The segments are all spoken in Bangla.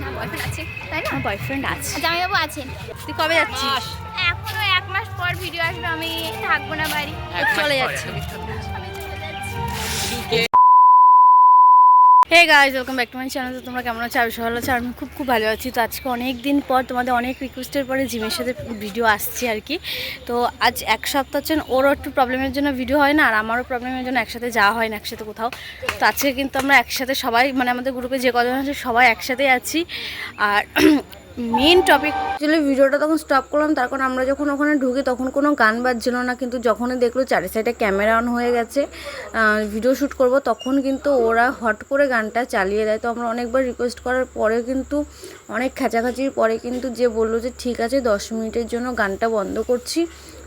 না বয়ফ্রেন্ড আছে তাই না? আমার বয়ফ্রেন্ড আছে। জামাইবাবু আছেন তুই কবে যাচ্ছিস? এখনও এক মাস পর ভিডিও আসবে আমি থাকব না বাড়ি। চলে যাচ্ছি। Hey guys welcome back to my channel তোমরা কেমন আছো? আমি ভালো আছো আমি খুব খুব ভালো আছি। তো আজকে অনেক দিন পর তোমাদের অনেক রিকোয়েস্টের পরে জিমের সাথে ভিডিও আসছি আর কি। তো আজ এক সপ্তাহ হচ্ছেন ওরও একটু প্রবলেমের জন্য ভিডিও হয় না, আর আমারও প্রবলেমের জন্য একসাথে যাওয়া হয় না, একসাথে কোথাও। তো আজকে কিন্তু আমরা একসাথে সবাই মানে আমাদের গ্রুপে যে কজন আছে, সবাই একসাথেই আছি। আর মেন টপিক অ্যাকচুয়ালি ভিডিওটা তখন স্টপ করলাম তার কারণ আমরা যখন ওখানে ঢুকি, তখন কোনো গান বাজছিল না, কিন্তু যখনই দেখল চারি সাইডে ক্যামেরা অন হয়ে গেছে ভিডিও শ্যুট করব, তখন কিন্তু ওরা হট করে গানটা চালিয়ে দেয়। তো আমরা অনেকবার রিকোয়েস্ট করার পরে কিন্তু অনেক খেঁচাখাচির পরে কিন্তু যে বলল যে, ঠিক আছে, দশ মিনিটের জন্য গানটা বন্ধ করছি,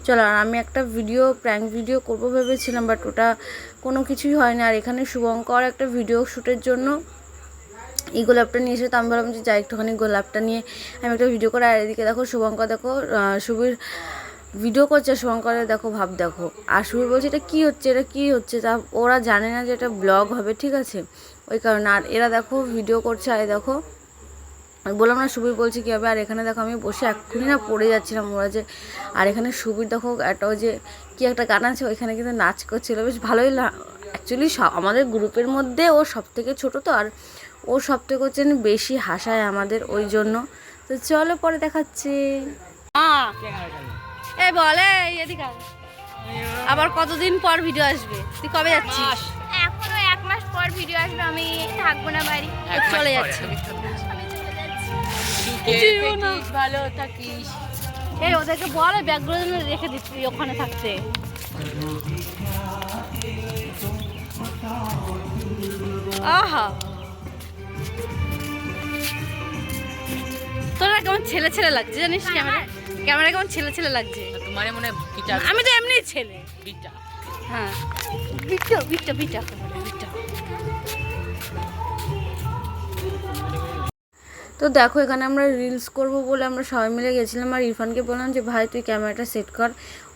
চলো। আর আমি একটা ভিডিও প্র্যাঙ্ক ভিডিও করব ভেবেছিলাম বাট ওটা কোনো কিছুই হয়নি। আর এখানে শুভঙ্কর একটা ভিডিও শ্যুটের জন্য এই গোলাপটা নিয়ে এসে তো আমি ভাবলাম যে যাই, একটুখানি গোলাপটা নিয়ে আমি একটা ভিডিও করে আর এদিকে দেখো, শুভঙ্কর দেখো শুভীর ভিডিও করছে, শুভঙ্করের দেখো ভাব দেখো। আর শুভীর বলছে, এটা কী হচ্ছে? এটা কী হচ্ছে? তা ওরা জানে না যে এটা ব্লগ হবে, ঠিক আছে? ওই কারণে আর এরা দেখো ভিডিও করছে, আর দেখো বললাম না সুবীর বলছি কী হবে? আর এখানে দেখো আমি বসে এক্ষুনি না পড়ে যাচ্ছিলাম ওরা যে, আর এখানে সুবির দেখো একটা যে, কী একটা গান আছে, ওইখানে কিন্তু নাচ করছিল। বেশ ভালোই অ্যাকচুয়ালি আমাদের গ্রুপের মধ্যে ও সব থেকে ছোটো তো, আর ও সব থেকে হচ্ছে বেশি হাসায় আমাদের ওই জন্য। তো চলো পরে দেখাচ্ছি। এই বলে এদিকে আবার কতদিন পর ভিডিও আসবে? তুই কবে যাচ্ছিস? এখনও এক মাস পর ভিডিও আসবে আমি থাকব না বাড়ি। চলে যাচ্ছি। ভালো থাকিস। এই ওদেরকে বলে ব্যাগগুলো যেন রেখে দিচ্ছি ওখানে থাকতে। আহা। তোরা কেমন ছেলে ছেলে লাগছে জানিস ক্যামেরা ক্যামেরা কেমন ছেলে ছেলে লাগছে? তোমার মনে হয় আমি তো এমনি ছেলে। বিটা। হ্যাঁ। বিটা তো দেখো এখানে আমরা রিলস করব বলে আমরা সবাই মিলে গেছিলাম আর ইরফানকে বললাম যে ভাই তুই ক্যামেরাটা সেট কর।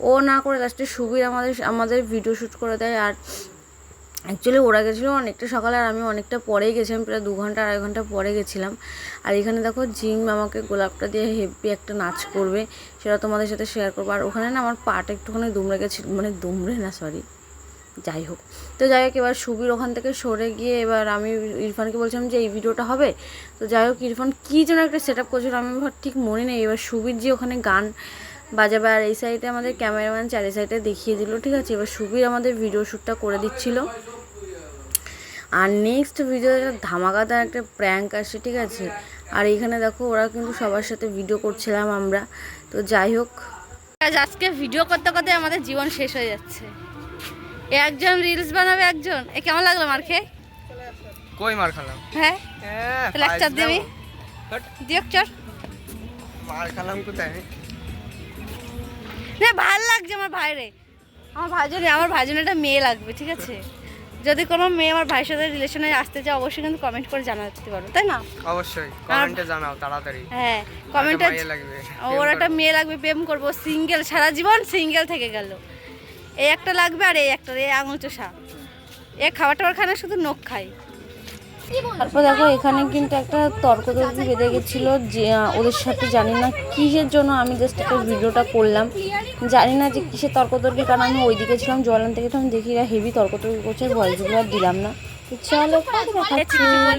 ও না করে লাস্টে সুবির আমাদের আমাদের ভিডিও শ্যুট করে দেয় আর অ্যাকচুয়ালি ওরা গেছিল অনেকটা সকালে আর আমি অনেকটা পরেই গেছিলাম প্রায় দু ঘণ্টা আড়াই ঘণ্টা পরে গেছিলাম। আর এখানে দেখো জিম আমাকে গোলাপটা দিয়ে হেভি একটা নাচ করবে, সেটা তোমাদের সাথে শেয়ার করব। আর ওখানে না আমার পাটা একটুখানি দুমড়ে গেছিল মানে দুমড়ে না সরি যাই হোক। তো যাই হোক, এবার সুবীর ওখান থেকে সরে গিয়ে এবার আমি ইরফানকে বলছিলাম যে, এই ভিডিওটা হবে? তো যাই হোক, ইরফান কী যেন একটা সেট আপ করছিল, আমি ঠিক মনে নেই। এবার সুবীর যে ওখানে গান বাজাবে। আর এই সাইডে আমাদের ক্যামেরাম্যান চারি সাইডে দেখিয়ে দিল ঠিক আছে? এবার সুবীর আমাদের ভিডিও শ্যুটটা করে দিচ্ছিল। আর নেক্সট ভিডিওতে ধামাকাদার একটা প্র্যাঙ্ক আসে ঠিক আছে? আর এইখানে দেখো ওরা কিন্তু সবার সাথে ভিডিও করছিলাম আমরা। তো যাই হোক। আজকে ভিডিও করতে করতে আমাদের জীবন শেষ হয়ে যাচ্ছে। এ একজন রিলস বানাবে একজন? এ কেমন লাগল মার খেয়ে? কই মার খেলাম? হ্যাঁ? তাহলে এক চার দিবি? দিয়ক চর মার খেলাম কোথায়? না ভালো লাগছে আমার ভাইরে। আমার ভাইজনে আমার ভাইজনে একটা মেয়ে লাগবে ঠিক আছে? যদি কোনো মেয়ে আমার ভাইয়ের সাথে রিলেশনে আসতে চায় অবশ্যই কিন্তু কমেন্ট করে জানাতে পারো তাই না? অবশ্যই কমেন্টে জানাও তাড়াতাড়ি। হ্যাঁ কমেন্টে ওর একটা মেয়ে লাগবে প্রেম করব সিঙ্গেল সারা জীবন সিঙ্গেল থেকে গেল। এই একটা লাগবে আর এই একটা এই আঙুল চোষা। এ খাবার টাবার খায় না শুধু নখ খায়। তারপর দেখো এখানে কিন্তু একটা তর্ক তর্কি বেঁধে গেছিল যে ওদের সাথে জানি না কিসের জন্য আমি জাস্ট একটা ভিডিওটা করলাম। জানি না যে কিসের তর্ক তর্কি কারণ আমি ওই দিকে ছিলাম জলান থেকে তো আমি দেখি হেভি তর্ক তর্কি করছে ভয়েসগুলো আর দিলাম না। তো চলো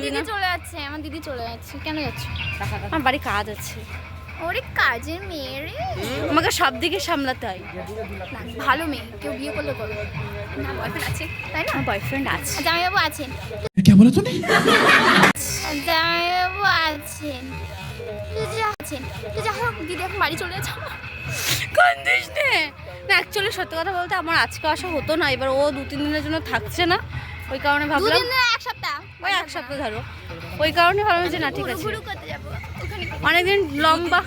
দিদি চলে যাচ্ছে আমার দিদি চলে যাচ্ছে। কেন যাচ্ছে? আমার বাড়ি কাজ আছে। ওরে কাজের মেয়ে রে আমাকে সব দিকে সামলাতে হয় না, ভালো মেয়ে কেউ বিয়ে করলে করবে না বয়ফ্রেন্ড আছে তাই না আমার বয়ফ্রেন্ড আছে আর জামাইবাবু আছেন क्या बोला तूने আর জামাইবাবু আছেন তুই যা আছেন তুই যা হোক দিদি এখন বাড়ি চলে যাচ্ছে কান্দিস নে না অ্যাকচুয়ালি সত্যি কথা বলতে আমার আজকে আসা হতো না এবার ও দু তিন দিনের জন্য থাকছে না ওই কারণে ভাবলাম দুদিন না এক সপ্তাহ ওই এক সপ্তাহ ধরো ওই কারণে ভাবলাম যে না ঠিক আছে ঘুরু করতে যাবো ওখানে অনেকদিন লম্বা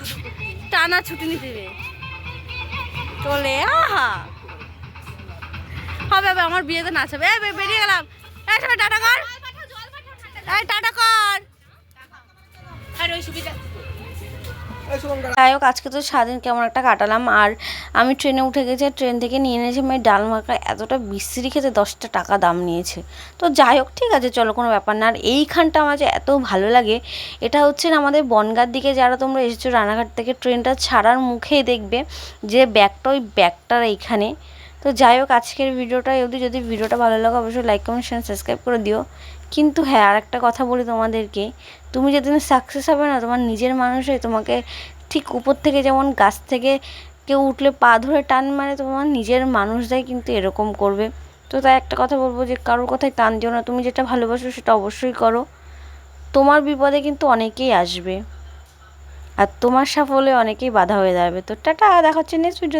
টানা ছুটি নিতে দেবে চলে, আহা। হবে হবে, আমার বিয়েতে নাচাবে। বে- বেরিয়ে গেলাম। এই, সবাই টাটা কর। এই, টাটা কর। আর, ওই সুবিধা। যাই হোক আজকে তো সারাদিন কেমন একটা কাটালাম। আর আমি ট্রেনে উঠে গেছি ট্রেন থেকে নিয়ে এনেছি আমি ডাল মাখা। এতটা বিশ্রী খেতে দশটা টাকা দাম নিয়েছে। তো যাই হোক ঠিক আছে, চলো, কোনো ব্যাপার না। আর এইখানটা আমার যে এত ভালো লাগে, এটা হচ্ছে না আমাদের বনগার দিকে যারা তোমরা এসেছ রানাঘাট থেকে, ট্রেনটা ছাড়ার মুখেই দেখবে যে ব্যাগটা, ওই ব্যাগটার এইখানে। তো যাই হোক আজকের ভিডিওটা অবধি, যদি ভিডিওটা ভালো লাগে, অবশ্যই লাইক কমেন্ট শেয়ার সাবস্ক্রাইব করে দিও। কিন্তু হ্যাঁ আর একটা কথা বলি তোমাদেরকে। তুমি যেদিন সাকসেস হবে না, তোমার নিজের মানুষই তোমাকে ঠিক উপর থেকে যেমন গাছ থেকে কেউ উঠলে পা ধরে টান মারে, তোমার নিজের মানুষরাই কিন্তু এরকম করবে। তো তাই একটা কথা বলব যে, কারোর কথায় টান দিও না। তুমি যেটা ভালোবাসো সেটা অবশ্যই করো। তোমার বিপদে কিন্তু অনেকেই আসবে। আর তোমার সাফল্যে অনেকেই বাধা হয়ে দাঁড়াবে তো টাটা, দেখা হচ্ছে নেক্সট ভিডিও